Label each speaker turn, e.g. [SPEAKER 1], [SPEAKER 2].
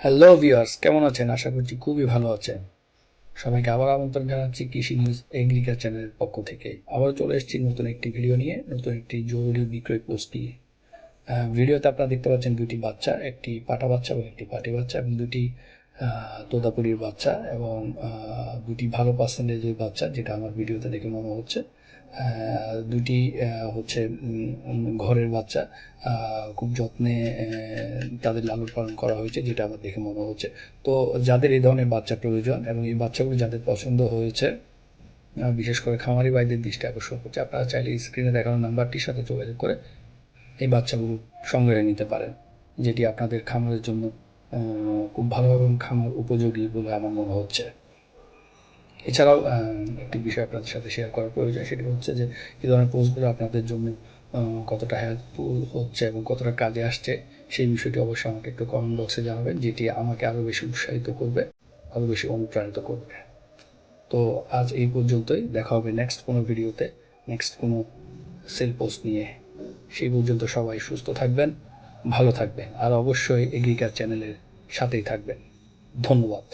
[SPEAKER 1] Hello viewers কেমন আছেন? আশা করছি খুবই ভালো আছেন। সবাইকে আবার আমন্ত্রণ জানাচ্ছি কৃষি নিউজ এগ্রিকালচার চ্যানেলের পক্ষ থেকে। আবার চলে এসেছি নতুন একটি ভিডিও নিয়ে, নতুন একটি জরুরি বিক্রয় পোস্ট নিয়ে। ভিডিওতে আপনারা দেখতে পাচ্ছেন দুটি বাচ্চা, একটি পাটা বাচ্চা এবং একটি পাটি বাচ্চা এবং দুটি তোতাপুরির বাচ্চা এবং দুটি ভালো পার্সেন্টেজের বাচ্চা, যেটা আমার ভিডিওতে দেখে মনে হচ্ছে। দুটি হচ্ছে ঘরের বাচ্চা খুব যত্নে তাদের লালন পালন করা হয়েছে, যেটা আমার দেখে মনে হচ্ছে। তো যাদের এই ধরনের বাচ্চা প্রয়োজন এবং এই বাচ্চাগুলো যাদের পছন্দ হয়েছে বিশেষ করে খামারি ভাইদের দৃষ্টি আকর্ষণ করছে, আপনারা চাইলে স্ক্রিনে দেখানো নাম্বারটির সাথে যোগাযোগ করে এই বাচ্চাগুলো সংগ্রহে নিতে পারেন, যেটি আপনাদের খামারের জন্য খুব ভালো এবং খামার উপযোগী বলে আমার মনে হচ্ছে। এছাড়াও একটি বিষয় আপনাদের সাথে শেয়ার করার প্রয়োজন, সেটি হচ্ছে যে এই ধরনের পোস্টগুলো আপনাদের জন্য কতটা হেল্পফুল হচ্ছে এবং কতটা কাজে আসছে, সেই বিষয়টি অবশ্যই আমাকে একটু কমেন্ট বক্সে জানাবেন, যেটি আমাকে আরও বেশি উৎসাহিত করবে আরও বেশি অনুপ্রাণিত করবে। তো আজ এই পর্যন্তই, দেখা হবে নেক্সট কোনো ভিডিওতে নেক্সট কোনো সেল পোস্ট নিয়ে। সেই পর্যন্ত সবাই সুস্থ থাকবেন। ভালো থাকবেন আর অবশ্যই এগ্রিকার চ্যানেলের সাথেই থাকবেন। ধন্যবাদ।